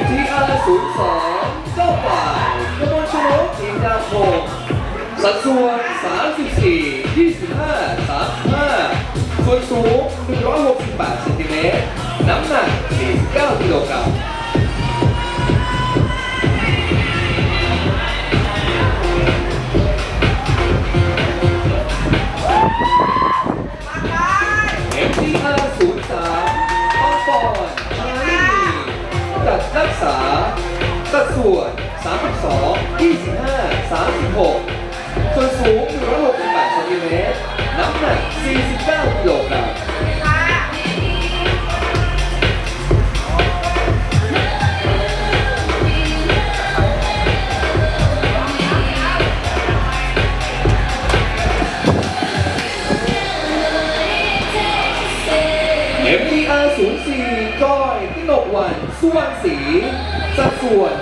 MTR 02เจ้าฝ่ายกมลชนกอินดาพงศ์สัดส่วน34 25 35ส่วนสูง 168เซนติเมตรน้ำหนัก49กิโลกรัม รักษา สัดส่วน 32 25 36 ส่วนสูง168ซนติเมตรน้ำหนัก 49กิโล กรัม MTR 04ก้อยพินกวันสุวรรณศรีสัดส่วน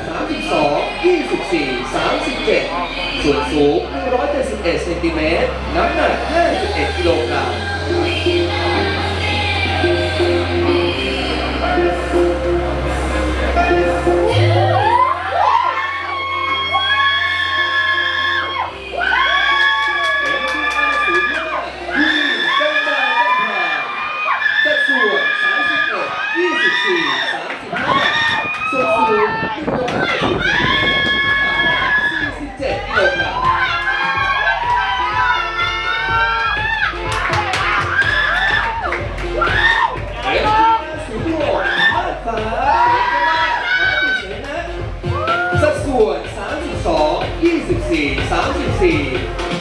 32 24 37 ส่วนสูง 171เซนติเมตรน้ำหนัก 51กิโลกรัม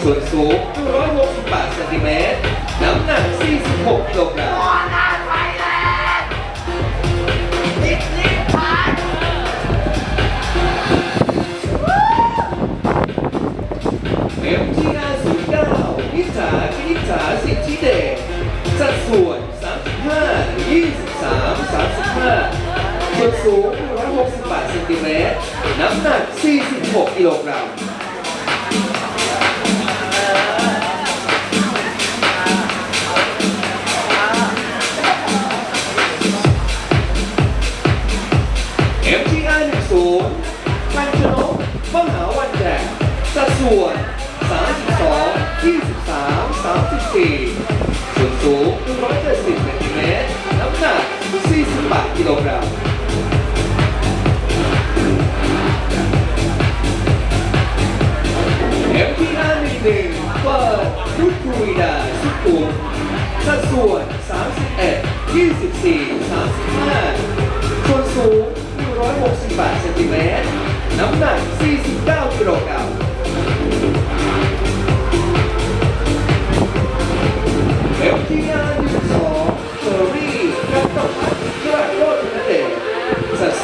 ส่วนสูง 168เซนติเมตร น้ำหนัก 46กิโลกรัมเอ็มจีาร์ศูนย์านิจนิจาสิทธิเดชสัดส่วน 35 23 35ส่วนสูง168เซนติเมตร น้ำหนัก 46กิโลกรัม กิโลกรัมเอ็มพีห้าหนึ่งหนึ่งเปิดรุกคุยดาสุขุมสัดส่วน 31 24 35ส่วนสูง 168เซนติเมตรน้ำหนัก 40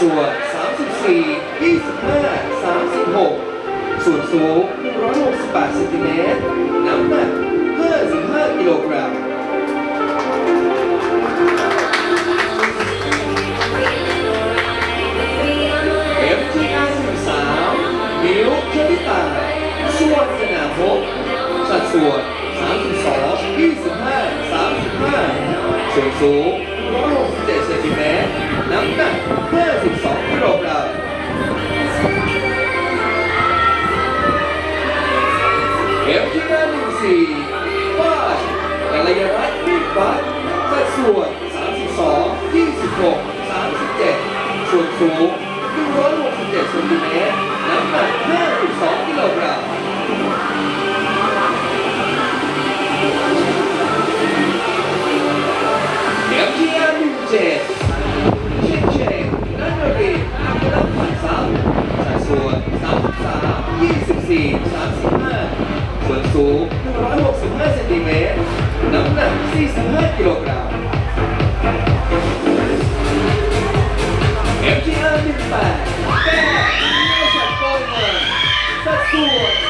ส่วน 34 25 36 ส่วนสูง 168เซนติเมตร น้ำหนัก 55 กิโลกรัม MTR 13มิวเชลิตาส่วนสนามพบสัดส่วน 32 25 35 ส่วนสูง167เซนติเมตร น้ำหนัก 52กิโลกรัมเอฟที่หน้าหนึ่งสี่ป้ายกัลยารัตน์มีบัตสัดส่วน 32 26 37 ส่วนสูง167เซนติเมตรน้ำหนัก 52กิโลกรัมเอฟที่หน้าหนึ่งเจ็ด นรับผันซับสัดส่วน33 24 35 ส่วนสูง 165เซนติเมตร น้ำหนัก 45 กิโลกรัม MTR 18แก้เนื้อสัตว์โกลเงินสัดส่วน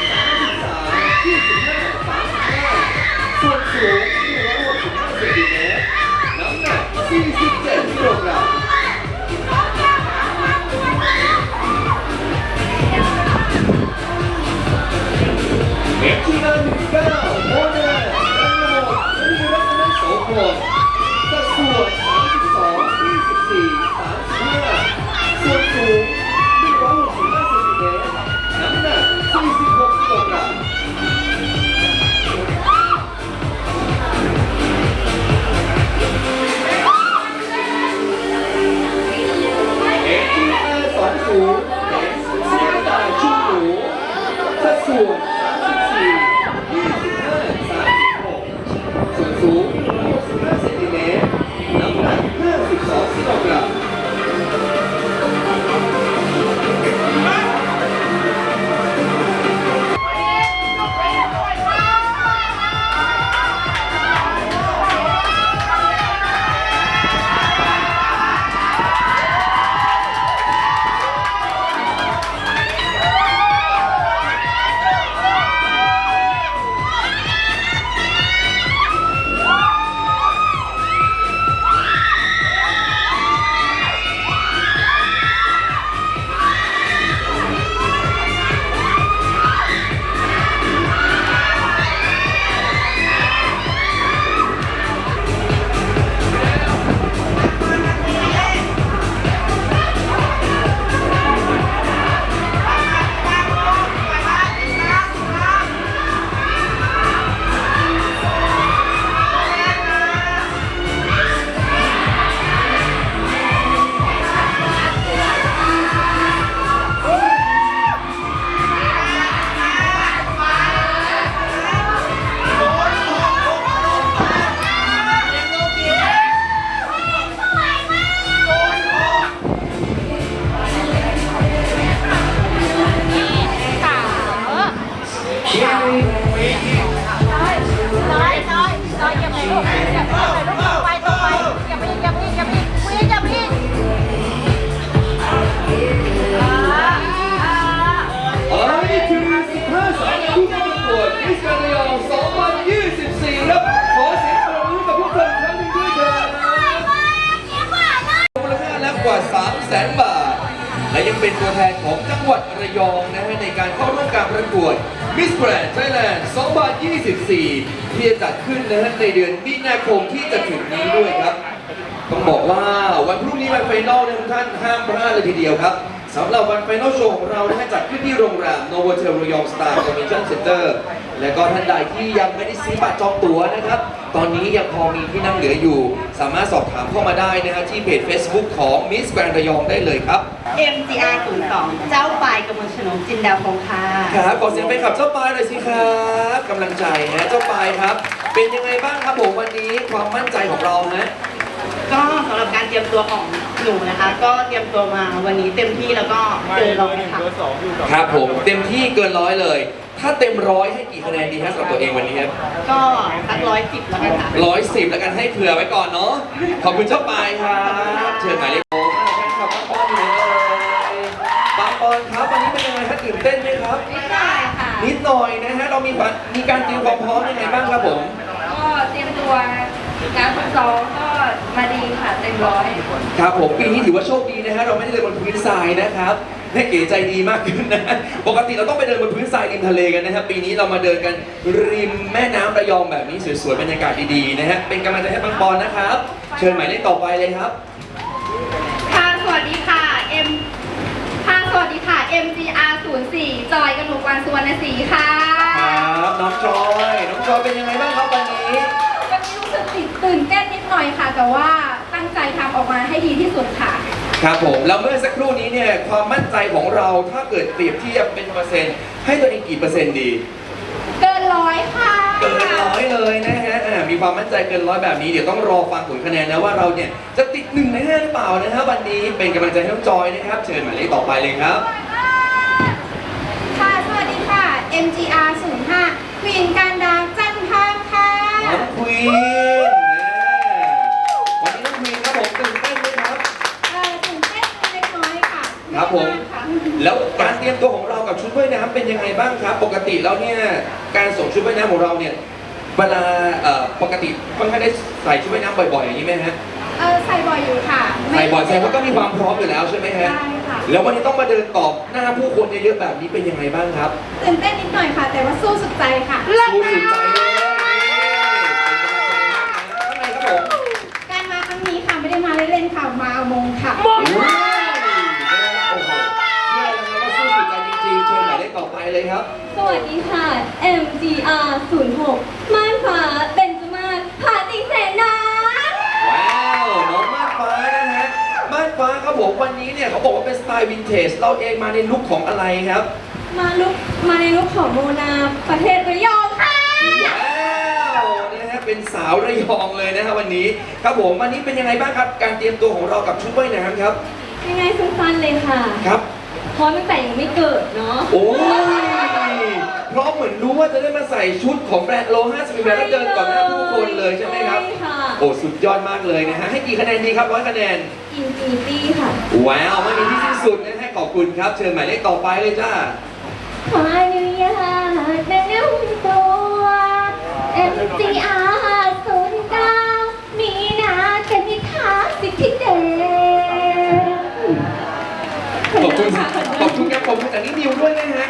ที่จะจัดขึ้นนะฮะในเดือนมีนาคมที่จะถึงนี้ด้วยครับ ต้องบอกว่าวันพรุ่งนี้วันไฟนอลนะทุกท่านห้ามพลาดเลยทีเดียวครับ สำหรับวันไฟนอลโชว์ของเรานะฮะจัดขึ้นที่โรงแรมโนโวเทลรยองสตาร์คอมมิชชั่นเซ็นเตอร์และก็ท่านใดที่ยังไม่ได้ซื้อบัตรจองตั๋วนะครับ ตอนนี้ยังพอมีที่นั่งเหลืออยู่ สามารถสอบถามเข้ามาได้นะฮะที่เพจ Facebook ของ Miss Grand ระยองได้เลยครับ MGR 02เจ้าปลายกมลชนกจินดาพงค์ค่ะครับขอเสียงไปขับเจ้าปายหน่อยสิครับกำลังใจนะเจ้าปายครับ เป็นยังไงบ้างครับผมวันนี้ความมั่นใจของเราฮะ ก็สำหรับการเตรียมตัวของหนูนะคะ ก็เตรียมตัวมาวันนี้เต็มที่แล้วก็เกินร้อยค่ะ ครับผมเต็มที่เกินร้อยเลย ถ้าเต็มร้อยให้กี่คะแนนดีฮะสำหรับตัวเองวันนี้ครับก็สักร้อยสิบแล้วกันค่ะ ร้อยสิบแล้วกันให้เผื่อไว้ก่อนเนาะขอบคุณเจ้าปายครับเชิญหมายเลขโทรมาแฟนคลับบางปอนอยู่เลยบางปอนครับวันนี้เป็นยังไงครับตื่นเต้นไหมครับไม่ได้ค่ะ นิดหน่อยนะฮะเรามีบัตรมีการเตรียมความพร้อมยังไงบ้างครับผม ก็เตรียมตัวการฝึกซ้อมก็ มาดีค่ะเต็มร้อย ครับผมปีนี้ถือว่าโชคดีนะฮะเราไม่ได้เดินบนพื้นทรายนะครับแม่เก๋ใจดีมากขึ้นนะ ปกติเราต้องไปเดินบนพื้นทรายริมทะเลกันนะครับปีนี้เรามาเดินกันริมแม่น้ำระยองแบบนี้สวยๆบรรยากาศดีๆนะฮะเป็นกำลังใจให้บางปอนนะครับ เชิญหมายเลขต่อไปเลยครับ ค่ะสวัสดีค่ะ M ค่ะสวัสดีค่ะ MGR 04จอยกนกวันสุวรรณศรีค่ะ ครับน้องจอย น้องจอยเป็นยังไงบ้างครับวันนี้ วันนี้รู้สึกตื่นเต้นนิดหน่อยค่ะ แต่ว่าตั้งใจทำออกมาให้ดีที่สุดค่ะ ครับผม แล้วเมื่อสักครู่นี้เนี่ยความมั่นใจของเราถ้าเกิดเปรียบเทียบเป็นเปอร์เซ็นต์ให้ตัวเองกี่เปอร์เซ็นต์ดี เกินร้อยค่ะ เกินร้อยเลยนะฮะอ่ามีความมั่นใจเกินร้อยแบบนี้เดี๋ยวต้องรอฟังผลคะแนนนะว่าเราเนี่ยจะติดหนึ่งในห้าหรือเปล่านะฮะวันนี้เป็นกำลังใจให้น้องจอยนะครับ เชิญหมายเลขต่อไปเลยครับ ค่ะ สวัสดีค่ะ MGR 05 ควีนการดาจันทาค่ะ น้องควีนนะวันนี้น้องควีนครับผมตื่นเต้นไหมครับ เอ่อตื่นเต้นเล็กน้อยค่ะครับผม ไากค่ะ แล้วการเตรียมตัวของเรากับชุดว่ายน้ำเป็นยังไงบ้างครับ ปกติแล้วเนี่ยการส่งชุดว่ายน้ำของเราเนี่ยเวลาเอ่อปกติค่อนข้างได้ใส่ชุดว่ายน้ำบ่อยๆอย่างนี้ไหมฮะเออใส่บ่อยอยู่ค่ะใส่บ่อยแสดงว่าก็มีความพร้อมอยู่แล้วใช่ไหมฮะใช่ค่ะ แล้ววันนี้ต้องมาเดินตอบหน้าผู้คนเยอะๆแบบนี้เป็นยังไงบ้างครับตื่นเต้นนิดหน่อยค่ะ แต่ว่าสู้สุดใจค่ะสู้สุดใจเลยเป็นกำลังใจให้นะข้างในครับผม การมาครั้งนี้ค่ะ ไม่ได้มาเล่นๆค่ะมาเอามงค่ะโอ้โหโอ้โหเชื่อแล้วนะว่าสู้สุดใจจริงๆเชิญหมายเลขต่อไปเลยครับ สวัสดีค่ะ MGR 06ม่านฟ้าเบนจมาศผาติงแสนนาว้าวน้องมาดฟ้านะฮะมาดฟ้าครับผมวันนี้เนี่ยเขาบอกว่าเป็นสไตล์วินเทจเราเองมาในลุคของอะไรครับ มาลุกมาในลุกของโมนาประเทศระยองค่ะ ว้าวนะฮะ เป็นสาวระยองเลยนะฮะวันนี้ครับผมวันนี้เป็นยังไงบ้างครับ การเตรียมตัวของเรากับชุดว่ายน้ำครับยังไงสั้นๆเลยค่ะครับ เพราะตั้งแต่ยังไม่เกิดเนาะโอ้ยเพราะเหมือนรู้ว่าจะได้มาใส่ชุดของแบรนด์โลห้าสิบแบรนด์แล้วเดินต่อหน้าผู้คนเลยใช่ไหมครับ ใช่ค่ะโอ้สุดยอดมากเลยนะฮะให้กี่คะแนนดีครับร้อยคะแนน อินฟินิตี้ค่ะ ว้าวไม่มีที่สิ้นสุดนะฮะขอบคุณครับ เชิญหมายเลขต่อไปเลยจ้า ขออนุญาตแนะนำตัว MGR ขอบคุณขอบคุณครับขอบคุณจากนิดนิวด้วยนะฮะ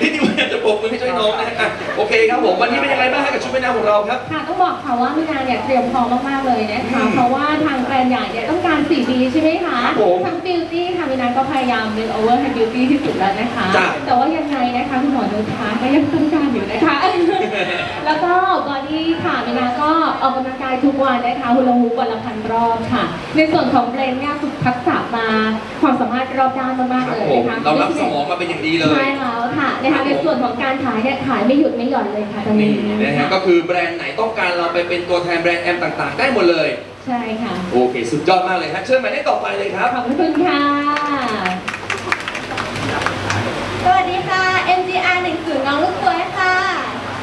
นิดนิวอยากจะปรบมือให้ช่วยน้องนะฮะอะโอเคครับผมวันนี้เป็นยังไงบ้างฮะกับชุดว่ายน้ำของเราครับ ค่ะต้องบอกค่ะว่ามินาเนี่ยเตรียมพร้อมมากๆเลยนะคะเพราะว่าทางแบรนด์ใหญ่เนี่ยต้องการ 4B ใช่ไหมคะครับผมทางบิวตี้ค่ะมินาก็พยายาม make over ให้ beauty ที่สุดแล้วนะคะ จ้ะ แต่ว่ายังไงนะคะคุณหมอนุชาก็ยังต้องการอยู่นะคะ แล้วก็บอดี้ค่ะมินาก็ออกกำลังกายทุกวันนะคะฮุลาฮูปวันละพันรอบค่ะ ในส่วนของเบรนเนี่ยฝึกทักษะมาความสามารถรอบด้านมากคๆรับเลยผมนะคะเรารับสมองมาเป็นอย่างดีเลยใช่แล้วค่ะนะครัคะบผมในส่วนของการขายเนี่ยขายไม่หยุดไม่หย่อนเลยค่ะตอนนี่นี้นะฮะก็คือแบรนด์ไหนต้องการเราไปเป็นตัวแทนแบรนด์แอมต่างๆ ได้หมดเลย ใช่ค่ะโอเค สุดยอดมากเลยฮะเชิญหมายเลขต่อไปเลยครับขอบคุณค่ะสวัสดีค่ะ MGR 10น้องลูกตัว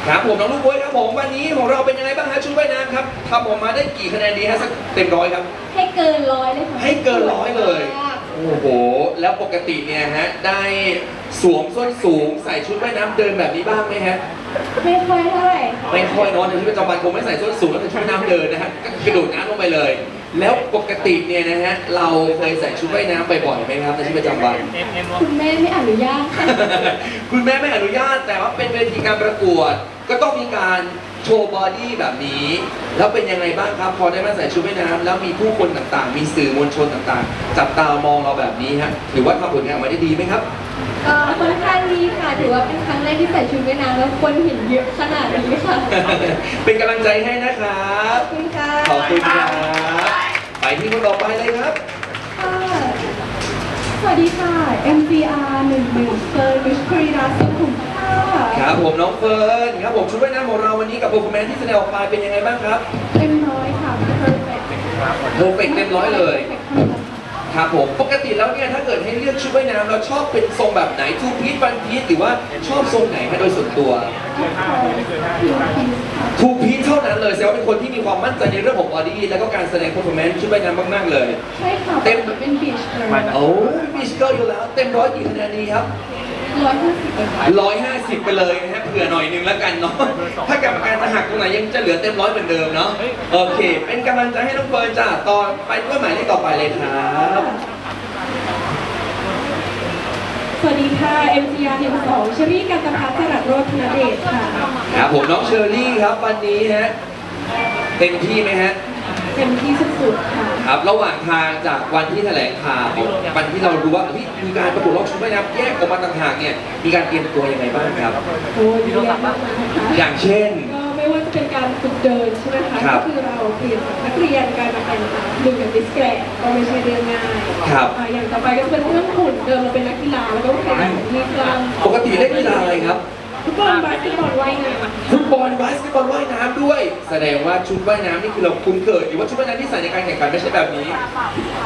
ค่ะครับผมน้องลูกบวยครับผมวันนี้ของเราเป็นยังไงบ้างฮะชุดว่ายน้ำครับทำออกมาได้กี่คะแนนดีฮะสักเต็มร้อยครับ ให้เกินร้อยเลยค่ะให้เกินร้อยเลย โอ้โห แล้วปกติเนี่ยฮะได้สวมส้นสูงใส่ชุดว่ายน้ำเดินแบบนี้บ้างไหมฮะไม่ค่อยเท่าไหร่ไม่ค่อยเนอนในชีวิตประจำวันคงไม่ใส่ส้นสูงแล้วใส่ชุดว่ายน้ำเดินนะฮะก็กระโดดน้ำลงไปเลย แล้วปกติเนี่ยนะฮะเราเคยใส่ชุดว่ายน้ำบ่อยๆไหมครับในชีวิตประจำวัน คุณแม่ไม่อนุญาตค่ะคุณแม่ไม่อนุญาตแต่ว่าเป็นเวทีการประกวด ก็ต้องมีการโชว์บอดี้แบบนี้ แล้วเป็นยังไงบ้างครับ พอได้มาใส่ชุดว่ายน้ำแล้วมีผู้คนต่างๆ มีสื่อมวลชนต่างๆ จับตามองเราแบบนี้ฮะถือว่าทำผลงานออกมาได้ดีไหมครับ ก็ค่อนข้างดีค่ะ ถือว่าเป็นครั้งแรกที่ใส่ชุดว่ายน้ำแล้วคนเห็นเยอะขนาดนี้ค่ะ เป็นกำลังใจให้นะครับ ขอบคุณค่ะขอบคุณครับไปที่คนต่อไปเลยครับ ค่ะสวัสดีค่ะ MCR 11เซอร์วิสครีดาสุขุม ค่ะครับผมน้องเฟิร์นครับผมชุดว่ายน้ำของเราวันนี้กับโปรแกรมที่แสดงออกมาเป็นยังไงบ้างครับเต็มร้อยค่ะ perfect เพอร์เฟกเต็มร้อยเลยครับผมปกติแล้วเนี่ยถ้าเกิดให้เลือกชุดว่ายน้ำเราชอบเป็นทรงแบบไหนทูพีทวันพีทหรือว่าชอบทรงไหนคะโดยส่วนตัวทูพีทเท่านั้นเลยแสดงว่าเป็นคนที่มีความมั่นใจในเรื่องของบอดี้แล้วก็การแสดง performance ชุดว่ายน้ำมากๆเลยใช่ค่ะเต็มเป็นบีชเลยโอ้มีสเกอร์อยู่แล้วเต็มร้อยกี่คะแนนดีครับ ร้อยห้าสิบเลยค่ะร้อยห้าสิบไปเลยนะฮะเผื่อหน่อยนึงแล้วกันเนาะถ้ากรรมการจะหักตรงไหนยังจะเหลือเต็มร้อยเหมือนเดิมเนาะโอเค เป็นกำลังใจให้น้องเฟิร์นจ้าต่อไปด้วยหมายเลขต่อไปเลยครับสวัสดีค่ะ MCR 12เชอรี่กันตพัฒน์จรัสโรธนเดชค่ะครับผมน้องเชอรี่ครับวันนี้ฮะเต็มที่ไหมฮะ เต็มที่สุดๆค่ะ ครับระหว่างทางจากวันที่แถลงข่าววันที่เรารู้ว่าเฮ้ยมีการประกวดรอบชุดว่ายน้ำแยกออกมาต่างหากเนี่ยมีการเตรียมตัวยังไงบ้างครับ โอ้ยเยอะมากๆนะคะอย่างเช่นก็ไม่ว่าจะเป็นการฝึกเดินใช่ไหมคะ ครัก็บคือเราเปลี่ยนจากนักเรียนกลายมาเป็นหนึ่งอย่างดิสแกรนก็ไม่ใช่เรื่องง่ายครับ อ่าอย่างต่อไปก็จะเป็นเรื่องหุ่นเดินมาเป็นนักกีฬาแล้วก็แข่งขันที่กลางปกติเล่นกีฬาอะไรครับ ฟุตบอลบาสเกตบอลว่ายน้ำฟุตบอลบาสเกตบอลว่ายน้ำด้วย แสดงว่าชุดว่ายน้ำนี่คือเราคุ้นเคยหรือว่าชุดว่ายน้ำที่ใส่ในการแข่งขันไม่ใช่แบบนี้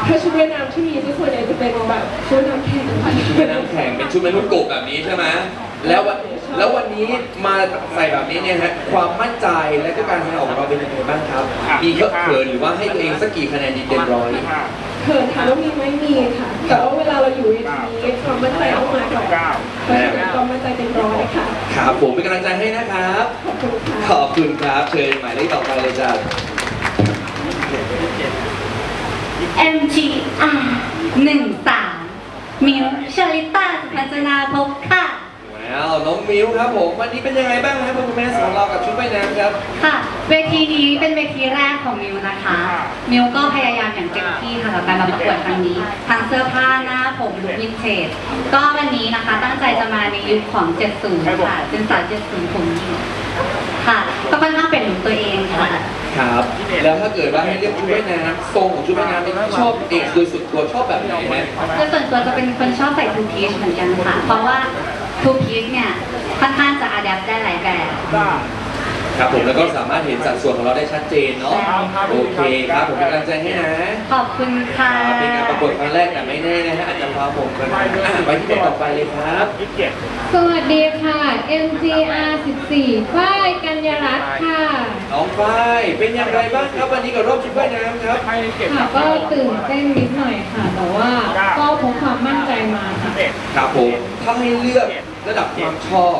ถ้าชุดว่ายน้ำที่มีที่ส่วนใหญ่จะเป็นแบบชุดว่ายน้ำแข่งค่ะชุดว่ายน้ำแข่งเป็นชุดมนุษย์กบแบบนี้ใช่ไหมแล้ววัน แล้ววันนี้มาใส่แบบนี้เนี่ยฮะความมั่นใจและก็การแสดงออกของเราเป็นยังไงบ้างครับ มีเคอะเขินหรือว่าให้ตัวเองสักกี่คะแนนดีเต็มร้อย เขินถามว่ามีไหมมีค่ะแต่ว่าเวลาเราอยู่เวทีความมั่นใจต้องมาก่อนเพราะฉะนั้นความมั่นใจเป็นร้อยค่ะ ครับผมเป็นกำลังใจให้นะครับ ขอบคุณค่ะ ขอบคุณครับ เชิญหมายเลขต่อไปเลยจ้า MGR หนึ่งสามมิวชลิตาสุพัฒนาภพค่ะ แล้วน้องมิวครับผมวันนี้เป็นยังไงบ้างครับคุณแม่ของเรากับชุดว่ายน้ำครับ ค่ะ เวทีนี้เป็นเวทีแรกของมิวนะคะ มิวก็พยายามอย่างเต็มที่ค่ะกับการมาประกวดครั้งนี้ทั้งเสื้อผ้าหน้าผมลุควินเทจก็วันนี้นะคะตั้งใจจะมาในยุคของ 70 ค่ะเป็นสาว70 ผมหญิงค่ะก็ค่อนข้างเป็นหนูตัวเองค่ะ ครับ แล้วถ้าเกิดว่าให้เรียกชุดว่ายน้ำทรงของชุดว่ายน้ำนี่ชอบเองโดยสุดตัวชอบแบบไหนฮะโดยส่วนตัวจะเป็นคนชอบใส่ทูพีชเหมือนกันค่ะ เพราะว่า ทูพีชเนี่ยค่อนข้างจะอัดแอปได้หลายแบบ ครับผมแล้วก็สามารถเห็นสัดส่วนของเราได้ชัดเจนเนาะใช่ครับ โอเคครับผมเป็นกำลังใจให้นะขอบคุณค่ะครับเป็นการประกวดครั้งแรกแต่ไม่แน่นะฮะอาจจะพาผมกันอะไปที่คนต่อไปเลยครับสวัสดีค่ะ MGR 14ฝ้ายกัญญารัตน์ค่ะน้องฝ้ายเป็นอย่างไรบ้างครับวันนี้กับรอบชุดว่ายน้ำครับค่ะก็ตื่นเต้นนิดหน่อยค่ะ แต่ว่าก็พกความมั่นใจมาค่ะ ครับผมถ้าให้เลือก ระดับความชอบ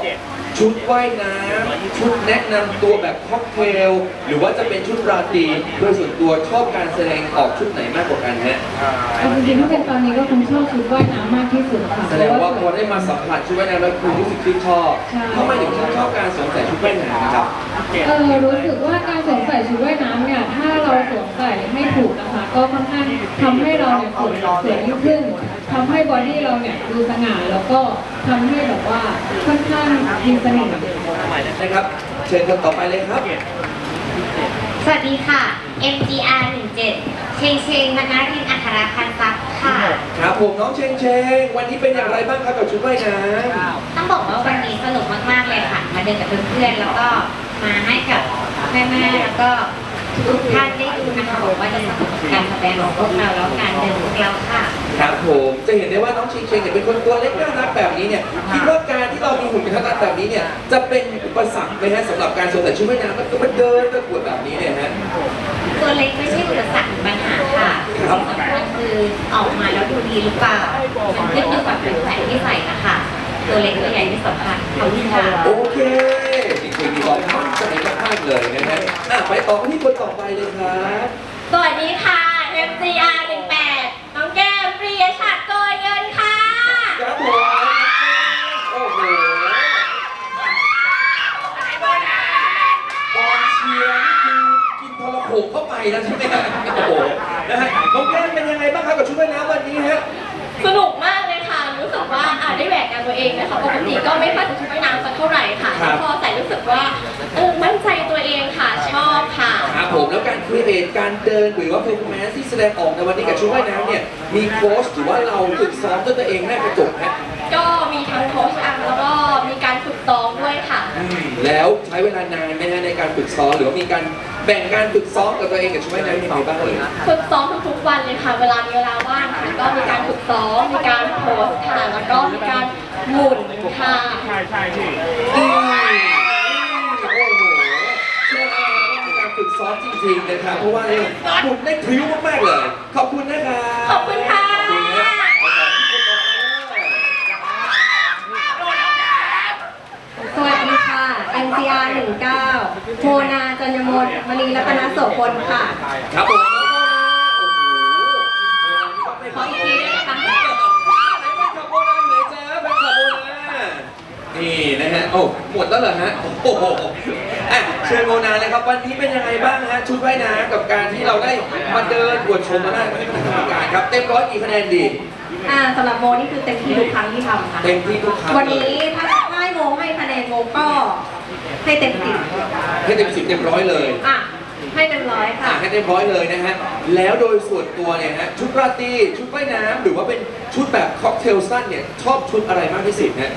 ชุดว่ายน้ำชุดแนะนำตัวแบบค็อกเทลหรือว่าจะเป็นชุดราตรีโดยส่วนตัวชอบการแสดงออกชุดไหนมากกว่ากันฮะเอาจริงๆถ้าเป็นตอนนี้ก็คงชอบชุดว่ายน้ำมากที่สุดค่ะแสดงว่าพอได้มาสัมผัสชุดว่ายน้ำแล้วคุณรู้สึกชื่นชอบใช่ทำไมถึงชื่นชอบการสวมใส่ชุดว่ายน้ำครับเออรู้สึกว่าการสวมใส่ชุดว่ายน้ำเนี่ยถ้าเราสวมใส่ให้ถูกนะคะ ก็ค่อนข้างทำให้เราเนี่ยสวยสวยยิ่งขึ้นทำให้บอดี้เราเนี่ยดูสง่าแล้วก็ทำให้แบบว่าค่อนข้างมีเสน่ห์นะครับ เชิญคนต่อไปเลยครับ สวัสดีค่ะ MGR 17 เชงเชงธนารินอัครพันธ์ทรัพย์ค่ะ ครับผมน้องเชงเชงวันนี้เป็นอย่างไรบ้างครับกับชุดว่ายน้ำต้องบอกว่าวันนี้สนุกมากๆเลยค่ะ มาเดินกับเพื่อนๆแล้วก็มาให้กับแม่ๆแล้วก็ทุกท่านได้ดูนะคะบอกว่าจะสนุกกับการแสดงของพวกเราแล้วการเดินของพวกเราค่ะ ครับผมจะเห็นได้ว่าน้องเชงเชงเนี่ยเป็นคนตัวเล็กน่ารักแบบนี้เนี่ยคิดว่าการที่เรามีหุ่นกระทัดรัดแบบนี้เนี่ยจะเป็นอุปสรรคไหมฮะสำหรับการสวมใส่ชุดว่ายน้ำแล้วก็มาเดินประกวดแบบนี้เนี่ยฮะ ตัวเล็กไม่ใช่อุปสรรคหรือปัญหาค่ะครับสิ่งสำคัญคือออกมาแล้วดูดีหรือเปล่ามันขึ้นอยู่กับเป็นแผนที่ใส่นะคะตัวเล็กตัวใหญ่ไม่สำคัญขอบคุณค่ะโอเคจริงๆมีความมั่นใจมากๆเลยนะฮะอะไปต่อกันที่คนต่อไปเลยครับสวัสดีค่ะ MCR 18น้องแก้มปรียชัดโกยเงินค่ะ ครับผมโอ้โห อีกแล้วใช่ไหมฮะโอ้โหนะฮะน้องแก้มเป็นยังไงบ้างครับกับชุดว่ายน้ำวันนี้ฮะ สนุกมากเลยค่ะ รู้สึกว่าอ่าได้แหวกกันตัวเองนะคะปกติก็ไม่ค่อยใส่ชุดว่ายน้ำสักเท่าไหร่ค่ะครับ พอใส่รู้สึกว่าเออมั่นใจตัวเองค่ะชอบค่ะ ครับผมแล้วการครีเอทการเดินหรือว่าเพอร์ฟอร์แมนซ์ที่แสดงออกในวันนี้กับชุดว่ายน้ำเนี่ยมีโค้ชหรือว่าเราฝึกซ้อมด้วยตัวเองแม่กระจกฮะ ก็มีทั้งโค้ชอังแล้วก็มีการฝึกซ้อมด้วยค่ะ แล้วใช้เวลานานไหมฮะในการฝึกซ้อมหรือว่ามีการแบ่งการฝึกซ้อมกับตัวเองกับชุดว่ายน้ำยังไงบ้างเลยฝึกซ้อมทุกๆวันเลยค่ะ เวลามีเวลาว่างค่ะก็มีการฝึกซ้อม มีการโพสต์ค่ะแล้วก็มีการหมุนค่ะอืมโอ้โหเชื่อว่าต้องมีการฝึกซ้อมจริงๆนะครับเพราะว่าเนี่ยคุณได้พริ้วมากๆเลย ขอบคุณนะครับ ขอบคุณค่ะขอบคุณนะขอบคุณทุกคนนะ สวัสดี ค่ะ MCR 19โมนาจันยมนมณีรัตนโสพลค่ะครับผมน้องโมนาโอ้โหขออีกทีได้ไหมคะไหนแฟนคลับโมนาอยู่ไหนจ๊ะแฟนคลับโมนานี่นะฮะ โอ้หมดแล้วเหรอฮะ โอ้โหอะเชิญโมนาเลยครับ วันนี้เป็นยังไงบ้างฮะ ชุดว่ายน้ำกับการที่เราได้มาเดินอวดชมมาได้ไม่เป็นกรรมการครับ เต็มร้อยกี่คะแนนดี อ่าสำหรับโมนี่คือเต็มที่ทุกครั้งที่ทำค่ะ เต็มที่ทุกครั้งวันนี้ถ้าให้โมให้คะแนนโมก็ ให้เต็มสิบให้เต็มสิบเต็มร้อยเลยอะให้เต็มร้อยอะค่ะให้เต็มร้อยเลยนะฮะ แล้วโดยส่วนตัวเนี่ยฮะชุดราตรีชุดว่ายน้ำหรือว่าเป็นชุดแบบค็อกเทลสั้นเนี่ยชอบชุดอะไรมากที่สุดฮะ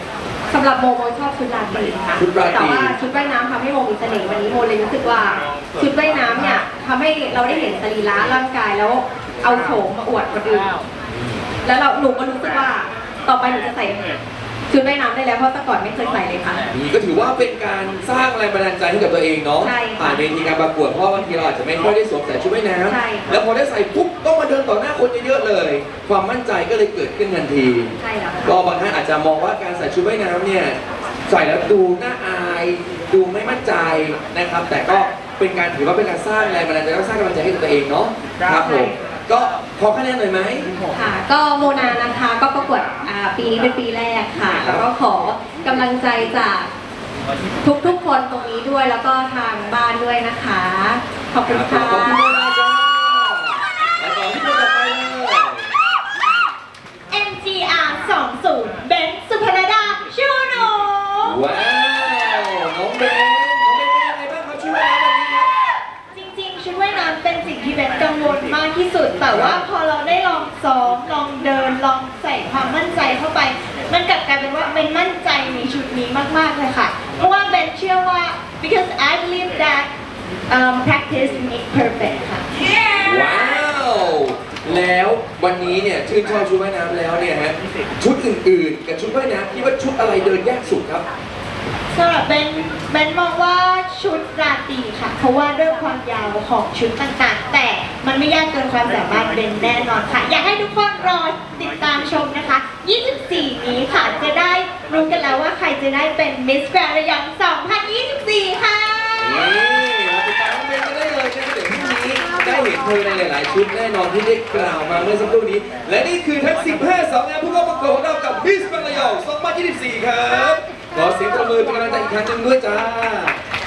สำหรับโมโมชอบชุดราตรีค่ะ ชุดราตรี แต่ว่าชุดว่ายน้ำทำให้โมมีเสน่ห์วันนี้โมเลยรู้สึกว่า ชุดว่ายน้ำเนี่ยทำให้เราได้เห็นสรีระร่างกายแล้วเอาโฉมมาอวดคนอื่นแล้วเราหนูก็รู้สึกว่าต่อไปหนูจะใส่ ชุดว่ายน้ำได้แล้วเพราะแต่ก่อนไม่เคยใส่เลยค่ะ นี่ก็ถือว่าเป็นการสร้างแรงบันดาลใจให้กับตัวเองเนาะใช่ค่ะผ่านเวทีการประกวดเพราะว่าบางทีเราอาจจะไม่ค่อยได้สวมใส่ชุดว่ายน้ใช่ค่ะำแล้วพอได้ใส่ปุ๊บต้องมาเดินต่อหน้าคนเยอะๆเลย ความมั่นใจก็เลยเกิดขึ้นทันที ใช่แล้วค่ะก็บางท่านอาจจะมองว่าการใส่ชุดว่ายน้ำเนี่ยใส่แล้วดูน่าอาย ดูไม่มั่นใจนะครับ แต่ก็เป็นการถือว่าเป็นการสร้างแรงบันดาลใจและสร้างกำลังใจให้กับตัวเองเนาะครับผม ก็ขอคะแนนหน่อยไหม ค่ะก็โมนานะคะก็ประกวดอ่าปีนี้เป็นปีแรกค่ะ แล้วก็ขอกำลังใจจากทุกๆคนตรงนี้ด้วยแล้วก็ทางบ้านด้วยนะคะ ขอบคุณขค่ะอบคุณมากนะจ้าแล้วต่อที่คนต่อไปเลย MGR 20 เบนซ์สุพรดาชูหนู ว้า บนกังวลมากที่สุด แต่ว่าพอเราได้ลองซ้อมลองเดินลองใส่ความมั่นใจเข้าไป มันกลับกลายเป็นว่าเบนมั่นใจในชุดนี้มากๆเลยค่ะ เพราะว่าเบนเชื่อว่า because I believe that um, practice makes perfect ค่ะ ว้าว แล้ววันนี้เนี่ยชื่นชอบชุดว่ายน้ำแล้วเนี่ยฮะชุดอื่นๆ กับชุดว่ายน้ำคิดว่าชุดอะไรเดินยากสุดครับ สำหรับเบนเบนมองว่าชุดราตรีค่ะ เพราะว่าด้วยความยาวของชุดต่างๆ แต่มันไม่ยากเกินความสามารถเบนแน่นอนค่ะ อยากให้ทุกคนรอติดตามชมนะคะ 24 นี้ค่ะจะได้รู้กันแล้วว่าใครจะได้เป็นมิสแกรนด์ระยอง2024 ค่ะนี่เราติดตามน้องเบนกันได้เลยนะเดี๋ยวพรุ่งนี้ได้เห็นเธอในหลาย ๆ ชุดแน่นอนที่ได้กล่าวมาเมื่อสักครู่นี้ และนี่คือทั้ง 15 สาวงามผู้เข้าประกวดของเรากับมิสแกรนด์ระยอง2024 ครับ ขอเสียงประมือเป็นกำลังใจอีกครั้งหนึ่งด้วยจ้า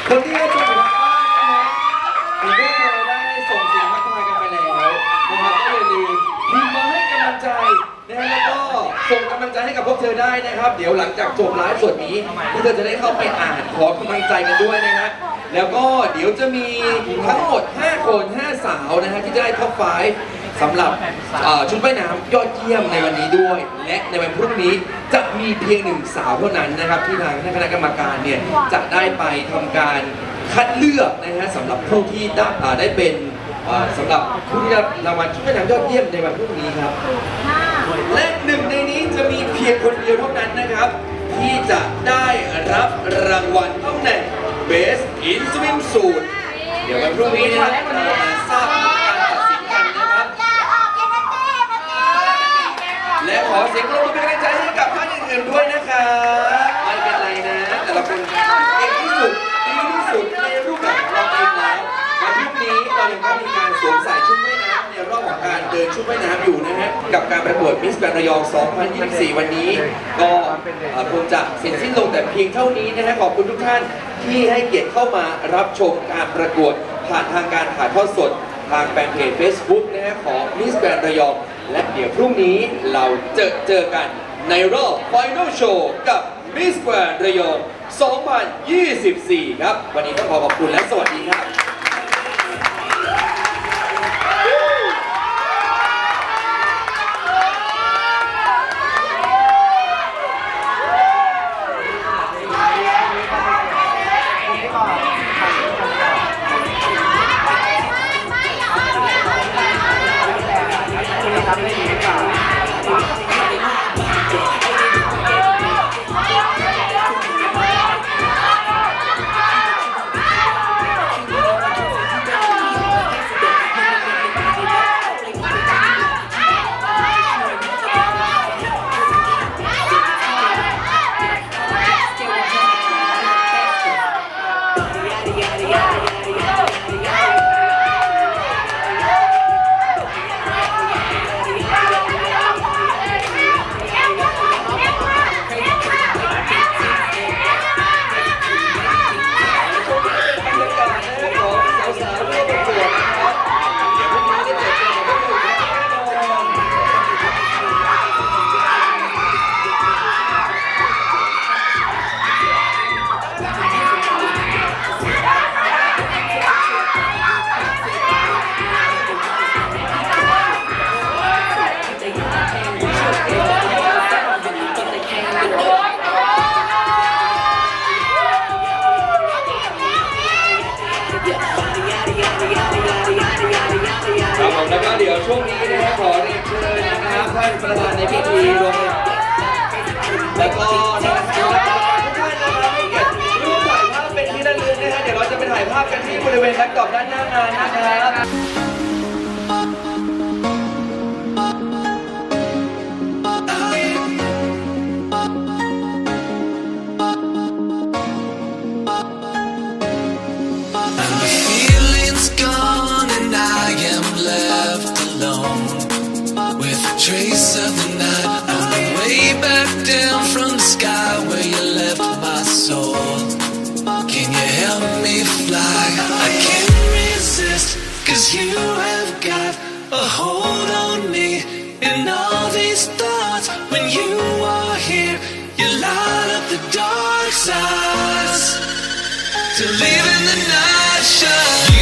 คนที่ได้ชมอยู่ทางบ้านนะฮะผมพวกเธอได้ส่งเสียงทักทายกันไปแล้วนะครับก็อย่าลืมพิมพ์มาให้กำลังใจนะฮะแล้วก็ส่งกำลังใจให้กับพวกเธอได้นะครับ เดี๋ยวหลังจากจบไลฟ์สดนี้พวกเธอจะได้เข้าไปอ่านขอกำลังใจกันด้วยนะฮะแล้วก็เดี๋ยวจะมีทั้งหมด 5 คน 5 สาวนะฮะที่จะได้ท็อปไฟ สำหรับเอ่อชุดว่ายน้ำยอดเยี่ยมในวันนี้ด้วย และในวันพรุ่งนี้จะมีเพียงหนึ่งสาวเท่านั้นนะครับ ที่ทางคณะกรรมการเนี่ยจะได้ไปทำการคัดเลือกนะฮะสำหรับผู้ที่ได้อ่าได้เป็นเอ่อสำหรับผู้ที่ได้รับรางวัลชุดว่ายน้ำยอดเยี่ยมในวันพรุ่งนี้ครับ และหนึ่งในนี้จะมีเพียงคนเดียวเท่านั้นนะครับ ที่จะได้รับรางวัลตำแหน่ง Best in Swimsuit เดี๋ยววันพรุ่งนี้นะครับเรามาทราบ อเสียงปรบมือเป็นกำลังใจให้กับท่านอื่นๆด้วยนะครับไม่เป็นไรนะ แต่ละคนเก่งที่สุดดีที่สุดในรูปแบบของเราเองแล้ววันพรุ่งนี้เรายังต้องมีการสวมใส่ชุดว่ายน้ำในรอบของการเดินชุดว่ายน้ำอยู่นะฮะกับการประกวดมิสแกรนด์ระยอง 2024 วันนี้ ก็คงจะเสร็จสิ้นลงแต่เพียงเท่านี้นะฮะขอบคุณทุกท่านที่ให้เกียรติเข้ามารับชมการประกวดผ่านทางการถ่ายทอดสดทางแฟนเพจ Facebook นะฮะของมิสแกรนระยอง และเดี๋ยวพรุ่งนี้เราเจอเจอกันในรอบ Final Show กับมิสแกรนระยอง 2024 ครับ วันนี้ต้องขอขอบคุณและสวัสดีครับ นะครับท่านประธานในพิธีรวมแล้วก็นะครับทุกท่านนะครับให้เกียรติร่วมถ่ายภาพเป็นที่ระลึกนะฮะเดี๋ยวเราจะไปถ่ายภาพกันที่บริเวณแบ็กดรอปด้านหน้างานนะครับ sides to live in the night shine.